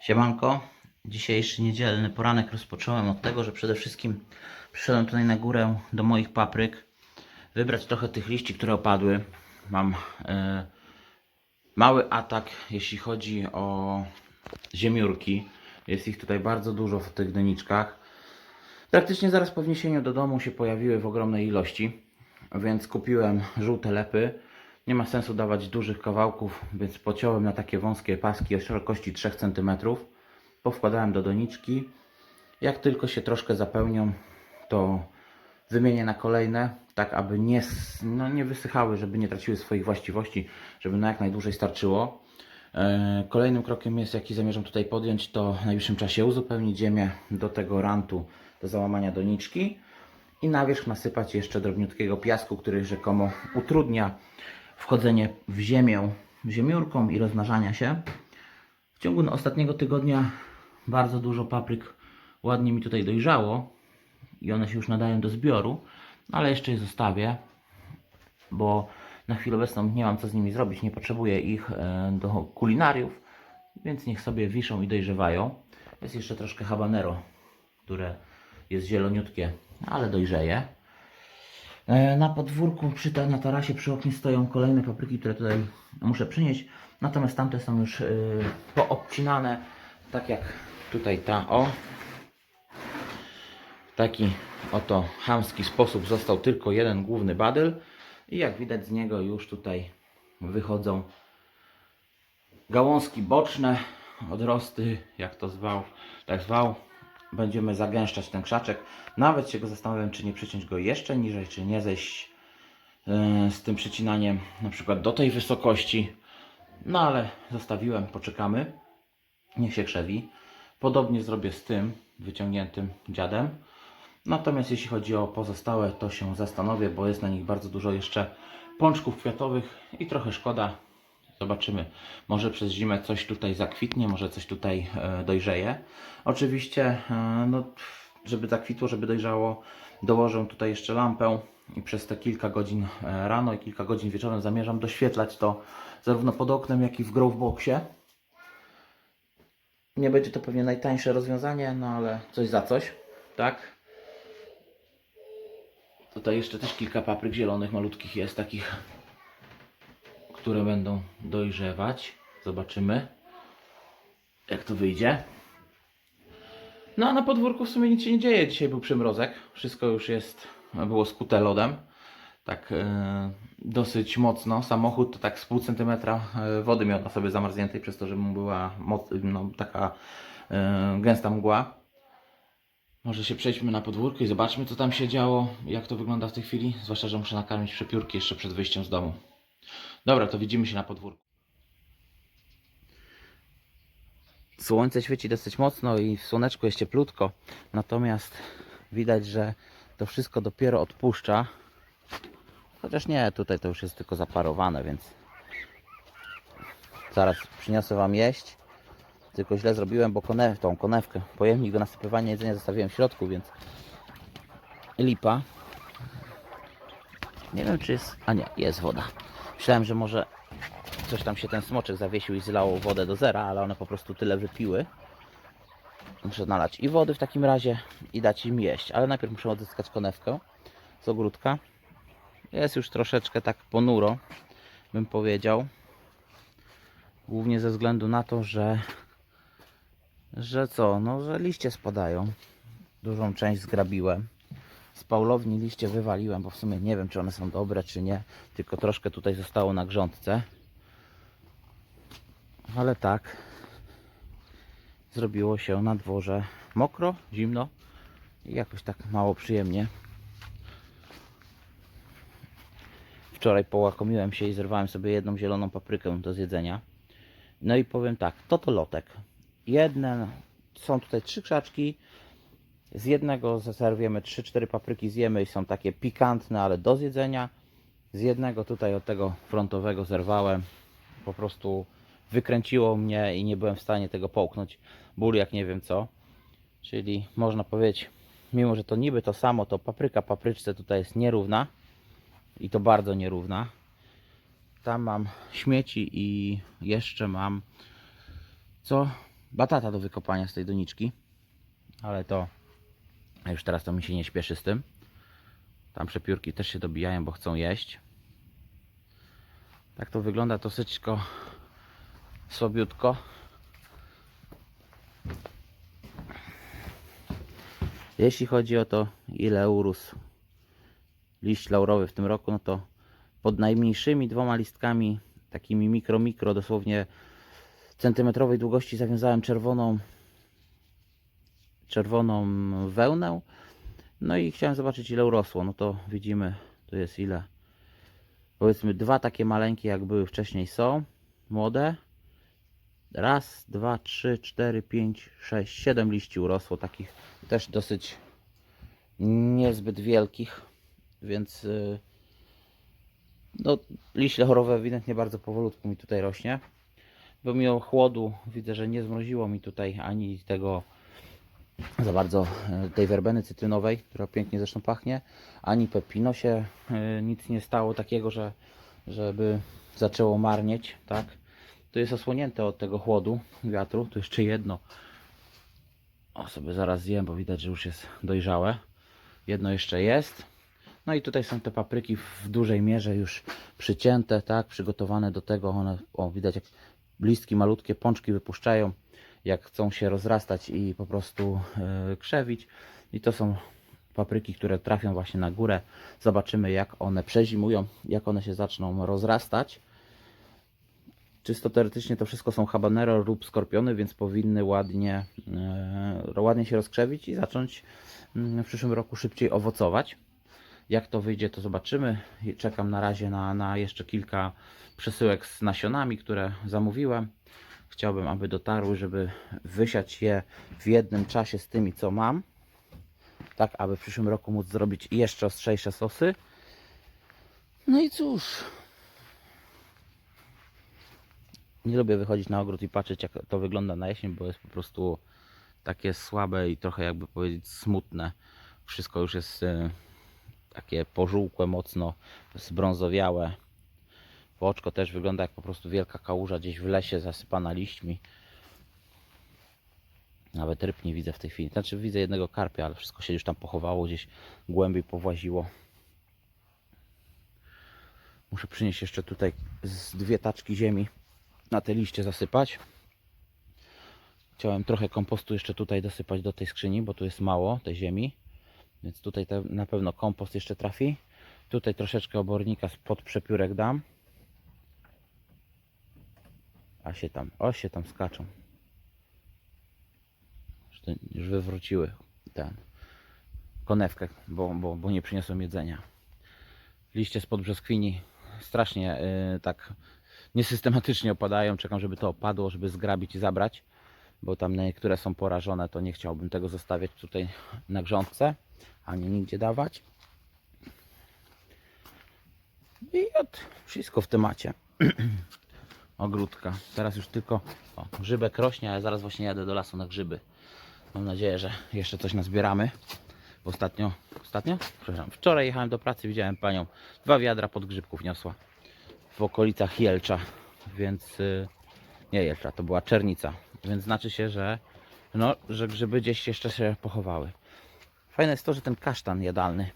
Siemanko. Dzisiejszy niedzielny poranek rozpocząłem od tego, że przede wszystkim przyszedłem tutaj na górę do moich papryk. Wybrać trochę tych liści, które opadły. Mam e, mały atak, jeśli chodzi o ziemiórki. Jest ich tutaj bardzo dużo w tych doniczkach. Praktycznie zaraz po wniesieniu do domu się pojawiły w ogromnej ilości, więc kupiłem żółte lepy. Nie ma sensu dawać dużych kawałków, więc pociąłem na takie wąskie paski o szerokości 3 cm. Powkładałem do doniczki. Jak tylko się troszkę zapełnią, to wymienię na kolejne, tak aby nie, no, nie wysychały, żeby nie traciły swoich właściwości, żeby na jak najdłużej starczyło. E, Kolejnym krokiem jest, jaki zamierzam tutaj podjąć, to w najbliższym czasie uzupełnić ziemię do tego rantu, do załamania doniczki i na wierzch nasypać jeszcze drobniutkiego piasku, który rzekomo utrudnia wchodzenie w ziemię ziemiórką i rozmnażania się. W ciągu ostatniego tygodnia bardzo dużo papryk ładnie mi tutaj dojrzało i one się już nadają do zbioru, no, ale jeszcze je zostawię, bo na chwilę obecną nie mam co z nimi zrobić, nie potrzebuję ich e, do kulinariów, więc niech sobie wiszą i dojrzewają. Jest jeszcze troszkę habanero, które jest zieloniutkie, ale dojrzeje. E, Na podwórku, przy ta, na tarasie, przy oknie stoją kolejne papryki, które tutaj muszę przynieść. Natomiast tamte są już y, poobcinane, tak jak tutaj ta o. W taki oto chamski sposób został tylko jeden główny badyl. I jak widać z niego już tutaj wychodzą gałązki boczne, odrosty, jak to zwał, tak zwał. Będziemy zagęszczać ten krzaczek. Nawet się go zastanawiam, czy nie przyciąć go jeszcze niżej, czy nie zejść e, z tym przycinaniem na przykład do tej wysokości. No ale zostawiłem, poczekamy. Niech się krzewi. Podobnie zrobię z tym wyciągniętym dziadem. Natomiast jeśli chodzi o pozostałe, to się zastanowię, bo jest na nich bardzo dużo jeszcze pączków kwiatowych i trochę szkoda. Zobaczymy. Może przez zimę coś tutaj zakwitnie, może coś tutaj e, dojrzeje. Oczywiście, e, no, żeby zakwitło, żeby dojrzało, dołożę tutaj jeszcze lampę i przez te kilka godzin e, rano i kilka godzin wieczorem zamierzam doświetlać to zarówno pod oknem, jak i w growboxie. Nie będzie to pewnie najtańsze rozwiązanie, no ale coś za coś, tak? Tutaj jeszcze też kilka papryk zielonych, malutkich jest, takich, które będą dojrzewać. Zobaczymy, jak to wyjdzie. No a na podwórku w sumie nic się nie dzieje. Dzisiaj był przymrozek. Wszystko już jest, było skute lodem. Tak e, dosyć mocno. Samochód to tak z pół centymetra e, wody miał na sobie zamarzniętej przez to, że mu była moc, no, taka e, gęsta mgła. Może się przejdźmy na podwórko i zobaczmy co tam się działo, jak to wygląda w tej chwili. Zwłaszcza, że muszę nakarmić przepiórki jeszcze przed wyjściem z domu. Dobra, to widzimy się na podwórku. Słońce świeci dosyć mocno i w słoneczku jest cieplutko. Natomiast widać, że to wszystko dopiero odpuszcza. Chociaż nie, tutaj to już jest tylko zaparowane, więc zaraz przyniosę Wam jeść. Tylko źle zrobiłem, bo konew, tą konewkę, pojemnik do nasypywania jedzenia zostawiłem w środku, więc lipa. Nie wiem, czy jest. A nie, jest woda. Myślałem, że może coś tam się ten smoczek zawiesił i zlało wodę do zera, ale one po prostu tyle wypiły. Muszę nalać i wody w takim razie i dać im jeść. Ale najpierw muszę odzyskać konewkę z ogródka. Jest już troszeczkę tak ponuro, bym powiedział. Głównie ze względu na to, że że co, no że liście spadają. Dużą część zgrabiłem. Z paulowni liście wywaliłem, bo w sumie nie wiem, czy one są dobre, czy nie. Tylko troszkę tutaj zostało na grządce. Ale tak. Zrobiło się na dworze mokro, zimno i jakoś tak mało przyjemnie. Wczoraj połakomiłem się i zerwałem sobie jedną zieloną paprykę do zjedzenia. No i powiem tak, to to lotek. Jedne, są tutaj trzy krzaczki. Z jednego zerwiemy 3-4 papryki, zjemy i są takie pikantne, ale do zjedzenia. Z jednego tutaj od tego frontowego zerwałem. Po prostu wykręciło mnie i nie byłem w stanie tego połknąć. Ból jak nie wiem co. Czyli można powiedzieć, mimo że to niby to samo, to papryka papryczce tutaj jest nierówna. I to bardzo nierówna. Tam mam śmieci i jeszcze mam co? batata do wykopania z tej doniczki. Ale to już teraz to mi się nie śpieszy z tym. Tam przepiórki też się dobijają, bo chcą jeść. Tak to wygląda dosyć słabiutko. Jeśli chodzi o to, ile urósł liść laurowy w tym roku, no to pod najmniejszymi dwoma listkami, takimi mikro, mikro, dosłownie centymetrowej długości zawiązałem czerwoną czerwoną wełnę. No i chciałem zobaczyć ile urosło. No to widzimy, tu jest ile. Powiedzmy dwa takie maleńkie jak były wcześniej są. Młode. Raz, dwa, trzy, cztery, pięć, sześć, siedem liści urosło. Takich też dosyć niezbyt wielkich. Więc yy, no, liście chorowe ewidentnie bardzo powolutku mi tutaj rośnie. Pomimo chłodu widzę, że nie zmroziło mi tutaj ani tego za bardzo e, tej werbeny cytrynowej, która pięknie zresztą pachnie, ani pepino się e, nic nie stało takiego, że żeby zaczęło marnieć, tak? To jest osłonięte od tego chłodu, wiatru. Tu jeszcze jedno. O, sobie zaraz zjem, bo widać, że już jest dojrzałe. Jedno jeszcze jest. No i tutaj są te papryki w dużej mierze już przycięte, tak? Przygotowane do tego. One, o, widać jak listki malutkie, pączki wypuszczają jak chcą się rozrastać i po prostu e, krzewić. I to są papryki, które trafią właśnie na górę. Zobaczymy jak one przezimują, jak one się zaczną rozrastać. Czysto teoretycznie to wszystko są habanero lub skorpiony, więc powinny ładnie, e, ładnie się rozkrzewić i zacząć mm, w przyszłym roku szybciej owocować. Jak to wyjdzie, to zobaczymy. Czekam na razie na, na jeszcze kilka przesyłek z nasionami, które zamówiłem. Chciałbym, aby dotarły, żeby wysiać je w jednym czasie z tymi, co mam. Tak, aby w przyszłym roku móc zrobić jeszcze ostrzejsze sosy. No i cóż. Nie lubię wychodzić na ogród i patrzeć, jak to wygląda na jesień, bo jest po prostu takie słabe i trochę, jakby powiedzieć, smutne. Wszystko już jest e, takie pożółkłe, mocno zbrązowiałe. Oczko też wygląda jak po prostu wielka kałuża gdzieś w lesie zasypana liśćmi. Nawet ryb nie widzę w tej chwili. Znaczy widzę jednego karpia, ale wszystko się już tam pochowało, gdzieś głębiej powłaziło. Muszę przynieść jeszcze tutaj z dwie taczki ziemi na te liście zasypać. Chciałem trochę kompostu jeszcze tutaj dosypać do tej skrzyni, bo tu jest mało tej ziemi. Więc tutaj na pewno kompost jeszcze trafi. Tutaj troszeczkę obornika pod przepiórek dam. A się tam, o się tam skaczą. Już, to, już wywróciły ten konewkę, bo, bo, bo nie przyniosłem jedzenia. Liście spod brzoskwini strasznie yy, tak niesystematycznie opadają. Czekam, żeby to opadło, żeby zgrabić i zabrać, bo tam niektóre są porażone, to nie chciałbym tego zostawiać tutaj na grządce, ani nigdzie dawać. I od wszystko w temacie. ogródka. Teraz już tylko o, grzybek rośnie, ale zaraz właśnie jadę do lasu na grzyby. Mam nadzieję, że jeszcze coś nazbieramy. Bo ostatnio, ostatnio? Przepraszam, wczoraj jechałem do pracy, widziałem panią. Dwa wiadra podgrzybków niosła w okolicach Jelcza, więc y, nie Jelcza, to była Czernica. Więc znaczy się, że, no, że grzyby gdzieś jeszcze się pochowały. Fajne jest to, że ten kasztan jadalny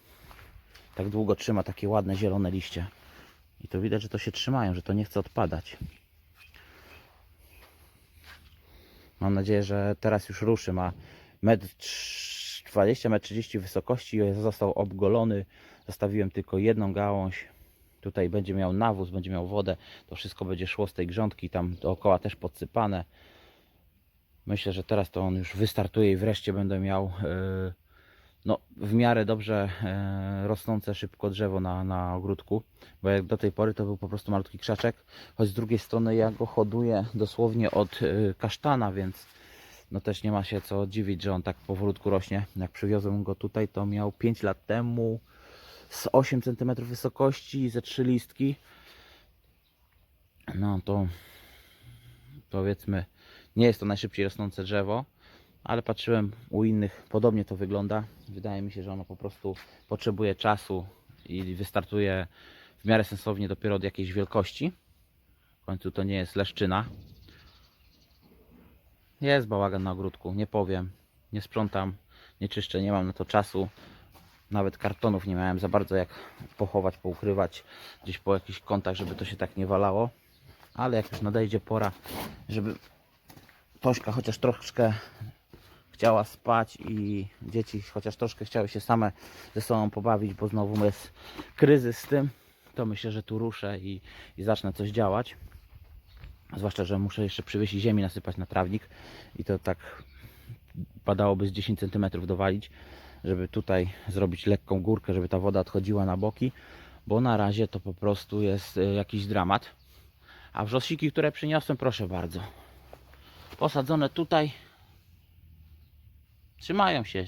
tak długo trzyma takie ładne zielone liście. I to widać, że to się trzymają, że to nie chce odpadać. Mam nadzieję, że teraz już ruszy. Ma 1,20 m, 30 wysokości. Został obgolony. Zostawiłem tylko jedną gałąź. Tutaj będzie miał nawóz, będzie miał wodę. To wszystko będzie szło z tej grządki. Tam dookoła też podsypane. Myślę, że teraz to on już wystartuje i wreszcie będę miał yy, no, w miarę dobrze e, rosnące szybko drzewo na, na ogródku, bo jak do tej pory to był po prostu malutki krzaczek, choć z drugiej strony ja go hoduję dosłownie od e, kasztana, więc no też nie ma się co dziwić, że on tak powolutku rośnie. Jak przywiozłem go tutaj, to miał 5 lat temu z 8 cm wysokości i ze 3 listki. No to powiedzmy, nie jest to najszybciej rosnące drzewo, ale patrzyłem u innych, podobnie to wygląda. Wydaje mi się, że ono po prostu potrzebuje czasu i wystartuje w miarę sensownie dopiero od jakiejś wielkości. W końcu to nie jest leszczyna. jest bałagan na ogródku, nie powiem. Nie sprzątam, nie czyszczę, nie mam na to czasu. Nawet kartonów nie miałem za bardzo jak pochować, poukrywać gdzieś po jakichś kątach, żeby to się tak nie walało. Ale jak już nadejdzie pora, żeby Tośka chociaż troszkę chciała spać i dzieci chociaż troszkę chciały się same ze sobą pobawić, bo znowu jest kryzys z tym, to myślę, że tu ruszę i, i zacznę coś działać. Zwłaszcza, że muszę jeszcze przywiesić ziemi, nasypać na trawnik i to tak padałoby z 10 cm dowalić, żeby tutaj zrobić lekką górkę, żeby ta woda odchodziła na boki, bo na razie to po prostu jest y, jakiś dramat. A wrzosiki, które przyniosłem, proszę bardzo, posadzone tutaj, trzymają się,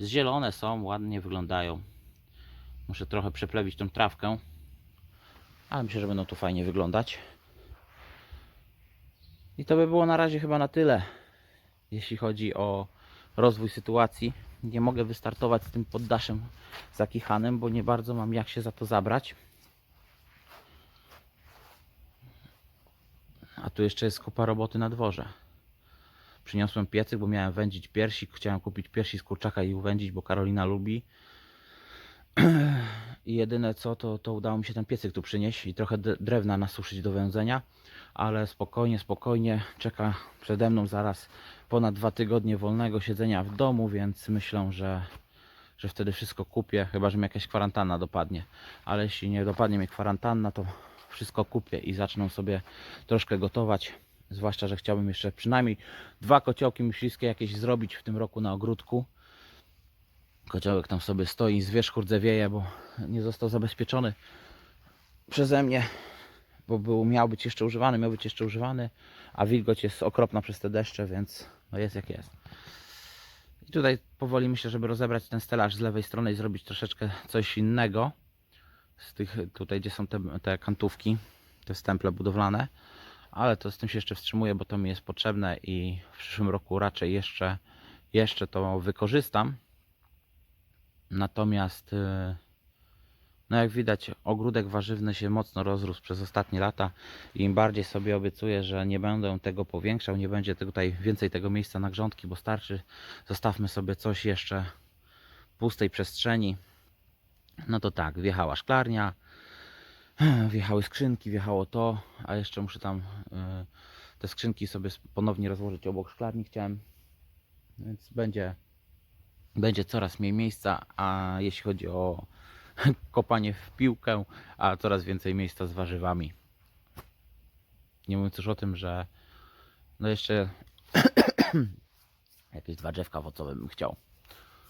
zielone są, ładnie wyglądają. Muszę trochę przeplewić tą trawkę, ale myślę, że będą tu fajnie wyglądać. I to by było na razie chyba na tyle, jeśli chodzi o rozwój sytuacji. Nie mogę wystartować z tym poddaszem zakichanym, bo nie bardzo mam jak się za to zabrać. A tu jeszcze jest kupa roboty na dworze. Przyniosłem piecyk, bo miałem wędzić piersi. Chciałem kupić piersi z kurczaka i uwędzić, bo Karolina lubi. I jedyne co, to, to udało mi się ten piecyk tu przynieść i trochę drewna nasuszyć do wędzenia. Ale spokojnie, spokojnie. Czeka przede mną zaraz ponad dwa tygodnie wolnego siedzenia w domu, więc myślę, że, że wtedy wszystko kupię. Chyba, że mnie jakaś kwarantanna dopadnie. Ale jeśli nie dopadnie mnie kwarantanna, to wszystko kupię i zacznę sobie troszkę gotować. Zwłaszcza, że chciałbym jeszcze przynajmniej dwa kociołki myśliwskie jakieś zrobić w tym roku na ogródku. Kociołek tam sobie stoi, z wierzchu rdzewieje, bo nie został zabezpieczony przeze mnie, bo był, miał być jeszcze używany, miał być jeszcze używany, a wilgoć jest okropna przez te deszcze, więc no jest jak jest. I tutaj powoli myślę, żeby rozebrać ten stelaż z lewej strony i zrobić troszeczkę coś innego. Z tych tutaj, gdzie są te, te kantówki, te stemple budowlane. Ale to z tym się jeszcze wstrzymuję, bo to mi jest potrzebne i w przyszłym roku raczej jeszcze, jeszcze to wykorzystam. Natomiast, yy, no jak widać, ogródek warzywny się mocno rozrósł przez ostatnie lata i im bardziej sobie obiecuję, że nie będę tego powiększał, nie będzie tutaj więcej tego miejsca na grządki, bo starczy. Zostawmy sobie coś jeszcze pustej przestrzeni. No to tak, wjechała szklarnia, wjechały skrzynki, wjechało to, a jeszcze muszę tam y, te skrzynki sobie ponownie rozłożyć obok szklarni chciałem, więc będzie, będzie coraz mniej miejsca, a jeśli chodzi o kopanie w piłkę, a coraz więcej miejsca z warzywami. Nie mówiąc już o tym, że no jeszcze jakieś dwa drzewka owocowe bym chciał.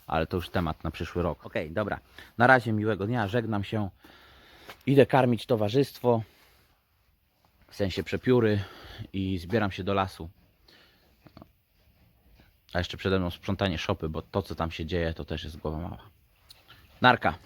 Ale to już temat na przyszły rok. Okej, dobra. Na razie miłego dnia. Żegnam się. Idę karmić towarzystwo, w sensie przepióry i zbieram się do lasu. A jeszcze przede mną sprzątanie szopy, bo to co tam się dzieje to też jest głowa mała. Narka.